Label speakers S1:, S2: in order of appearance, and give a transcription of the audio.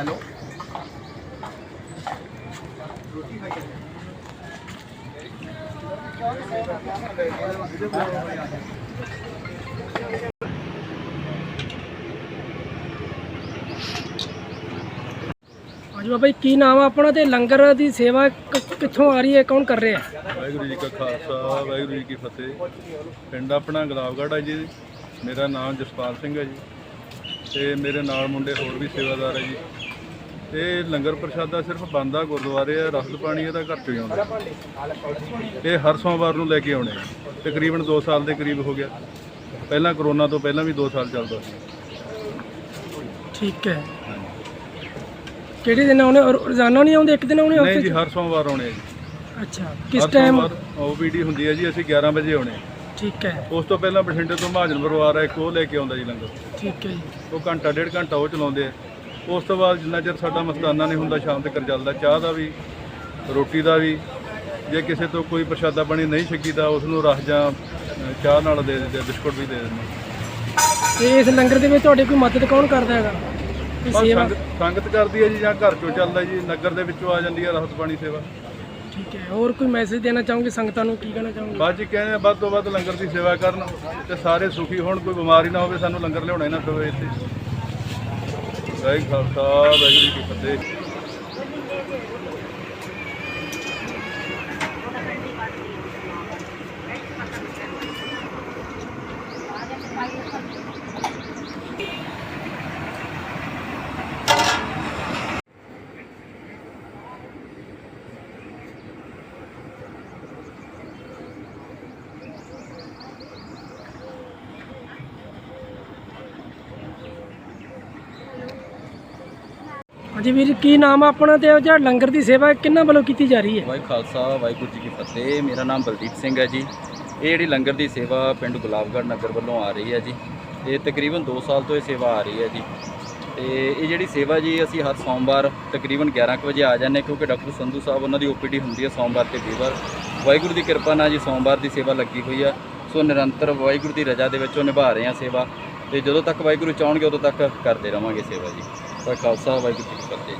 S1: Hello. Baba ji ਕੀ ਨਾਮ ਆ ਆਪਣਾ ਤੇ ਲੰਗਰ ਦੀ ਸੇਵਾ ਕਿੱਥੋਂ ਆ ਰਹੀ ਹੈ ਕੌਣ ਕਰ ਰਿਹਾ? ਹੈ
S2: ਵਾਹਿਗੁਰੂ ਜੀ ਕਾ ਖਾਲਸਾ ਵਾਹਿਗੁਰੂ ਜੀ ਕੀ ਫਤਿਹ। ਪਿੰਡ ਆਪਣਾ ਗੁਲਾਬਗੜ੍ਹ ਹੈ ਜੀ। ਮੇਰਾ ਨਾਮ ਜਸਪਾਲ ਸਿੰਘ ਹੈ ਜੀ। ਤੇ ਮੇਰੇ ਨਾਲ ਮੁੰਡੇ ਹੋਰ ਵੀ ਸੇਵਾਦਾਰ ਹੈ ਜੀ। ਇਹ ਲੰਗਰ ਪ੍ਰਸ਼ਾਦਾ ਸਿਰਫ ਬੰਦਾ ਗੁਰਦੁਆਰੇ ਆ ਰਸਦ ਪਾਣੀ ਇਹਦਾ ਘਰ ਚੋਂ ਹੀ ਆਉਂਦਾ। ਇਹ ਹਰ ਸੋਮਵਾਰ ਨੂੰ ਲੈ ਕੇ ਆਉਣੇ ਆ। ਤਕਰੀਬਨ 2 ਸਾਲ ਦੇ ਕਰੀਬ ਹੋ ਗਿਆ। ਪਹਿਲਾਂ ਕਰੋਨਾ ਤੋਂ ਪਹਿਲਾਂ ਵੀ 2 ਸਾਲ ਚੱਲਦਾ ਸੀ।
S1: ਠੀਕ ਹੈ। ਕਿਹੜੇ ਦਿਨ ਆਉਣੇ? ਔਰ ਰੋਜ਼ਾਨਾ ਨਹੀਂ ਆਉਂਦੇ? ਇੱਕ ਦਿਨ ਆਉਣੇ
S2: ਨਹੀਂ ਜੀ ਹਰ ਸੋਮਵਾਰ ਆਉਣੇ ਆ ਜੀ।
S1: ਅੱਛਾ ਕਿਸ ਟਾਈਮ
S2: ਓਪੀਡੀ ਹੁੰਦੀ ਹੈ ਜੀ ਅਸੀਂ 11 ਵਜੇ ਆਉਣੇ ਆ।
S1: ਠੀਕ ਹੈ।
S2: ਉਸ ਤੋਂ ਪਹਿਲਾਂ ਬਠਿੰਡੇ ਤੋਂ ਮਹਾਜਨ ਪਰਿਵਾਰ ਆ ਇੱਕ ਉਹ ਲੈ ਕੇ ਆਉਂਦਾ ਜੀ ਲੰਗਰ।
S1: ਠੀਕ ਹੈ ਜੀ।
S2: ਉਹ ਘੰਟਾ ਡੇਢ ਘੰਟਾ ਉਹ ਚਲਾਉਂਦੇ ਆ। ਉਸ ਤੋਂ ਬਾਅਦ ਜਿੰਨਾ ਚਿਰ ਸਾਡਾ ਮਸਤਾਨਾ ਨਹੀਂ ਹੁੰਦਾ ਸ਼ਾਮ ਤੱਕ ਚੱਲਦਾ ਚਾਹ ਦਾ ਵੀ ਰੋਟੀ ਦਾ ਵੀ ਜੇ ਕਿਸੇ ਤੋਂ ਕੋਈ ਪ੍ਰਸ਼ਾਦਾ ਪਾਣੀ ਨਹੀਂ ਛਕੀਦਾ ਉਸ ਨੂੰ ਰਸ ਜਾਂ ਚਾਹ ਨਾਲ ਦੇ ਦਿੰਦੇ ਬਿਸਕੁਟ ਵੀ ਦੇ ਦਿੰਦੇ।
S1: ਤੇ ਇਸ ਲੰਗਰ ਦੇ ਵਿੱਚ ਤੁਹਾਡੀ ਕੋਈ ਮਦਦ ਕੌਣ ਕਰਦਾ ਹੈਗਾ?
S2: ਸੰਗਤ ਸੰਗਤ ਕਰਦੀ ਹੈ ਜੀ ਜਾਂ ਘਰ ਚੋਂ ਚੱਲਦਾ ਜੀ ਨਗਰ ਦੇ ਵਿੱਚੋਂ ਆ ਜਾਂਦੀ ਹੈ ਰਾਹਤ ਪਾਣੀ ਸੇਵਾ।
S1: ਠੀਕ ਹੈ ਹੋਰ ਕੋਈ ਮੈਸੇਜ ਦੇਣਾ ਚਾਹੋਗੇ ਸੰਗਤਾਂ ਨੂੰ ਕੀ ਕਹਿਣਾ ਚਾਹੋਗੇ?
S2: ਬਾਅਦ ਜੀ ਕਹਿੰਦੇ ਵੱਧ ਤੋਂ ਵੱਧ ਲੰਗਰ ਦੀ ਸੇਵਾ ਕਰਨ ਤੇ ਸਾਰੇ ਸੁਖੀ ਹੋਣ ਕੋਈ ਬਿਮਾਰੀ ਨਾ ਹੋਵੇ ਸਾਨੂੰ ਲੰਗਰ ਲਿਆਉਣਾ ਹੀ ਨਾ ਪਵੇ ਇੱਥੇ। ਵਾਹਿਗੁਰੂ ਖਾਲਸਾ ਵਾਹਿਗੁਰੂ ਜੀ ਕੀ ਫਤਿਹ
S1: ਹਾਂਜੀ ਵੀਰ, ਕੀ ਨਾਮ ਆ ਆਪਣਾ ਤੇ ਜਿਹੜਾ ਲੰਗਰ ਦੀ ਸੇਵਾ ਕਿੰਨਾਂ ਵੱਲੋਂ ਕੀਤੀ ਜਾ ਰਹੀ ਹੈ?
S3: ਵਾਹਿ ਖਾਲਸਾ, ਵਾਹਿਗੁਰੂ ਜੀ ਕੀ ਫਤਿਹ। ਮੇਰਾ ਨਾਮ ਬਲਦੀਪ ਸਿੰਘ ਹੈ ਜੀ। ਇਹ ਜਿਹੜੀ ਲੰਗਰ ਦੀ ਸੇਵਾ ਪਿੰਡ ਗੁਲਾਬਗੜ੍ਹ ਨਗਰ ਵੱਲੋਂ ਆ ਰਹੀ ਹੈ ਜੀ। ਇਹ ਤਕਰੀਬਨ 2 ਸਾਲ ਤੋਂ ਇਹ ਸੇਵਾ ਆ ਰਹੀ ਹੈ ਜੀ। ਤੇ ਇਹ ਜਿਹੜੀ ਸੇਵਾ ਜੀ, ਅਸੀਂ ਹਰ ਸੋਮਵਾਰ ਤਕਰੀਬਨ 11 ਕੁ ਵਜੇ ਆ ਜਾਂਦੇ ਕਿਉਂਕਿ ਡਾਕਟਰ ਸੰਧੂ ਸਾਹਿਬ ਉਹਨਾਂ ਦੀ ਓਪੀਡੀ ਹੁੰਦੀ ਹੈ ਸੋਮਵਾਰ ਤੇ ਵੀਰਵਾਰ। ਵਾਹਿਗੁਰੂ ਦੀ ਕਿਰਪਾ ਨਾਲ ਜੀ ਸੋਮਵਾਰ ਦੀ ਸੇਵਾ ਲੱਗੀ ਹੋਈ ਆ ਸੋ ਨਿਰੰਤਰ ਵਾਹਿਗੁਰੂ ਦੀ ਰਜ਼ਾ ਦੇ ਵਿੱਚ ਉਹ ਨਿਭਾ ਰਹੇ ਆ ਸੇਵਾ। ਤੇ ਜਦੋਂ ਤੱਕ ਵਾਹਿਗੁਰੂ ਚਾਹਣਗੇ ਉਦੋਂ ਤੱਕ ਕਰਦੇ ਰਵਾਂਗੇ ਸੇਵਾ ਜੀ। ਵਾਹਿ ਖਾਲਸਾ ਵਾਹਿਗੁਰੂ ਜੀ ਕੀ ਫਤਿਹ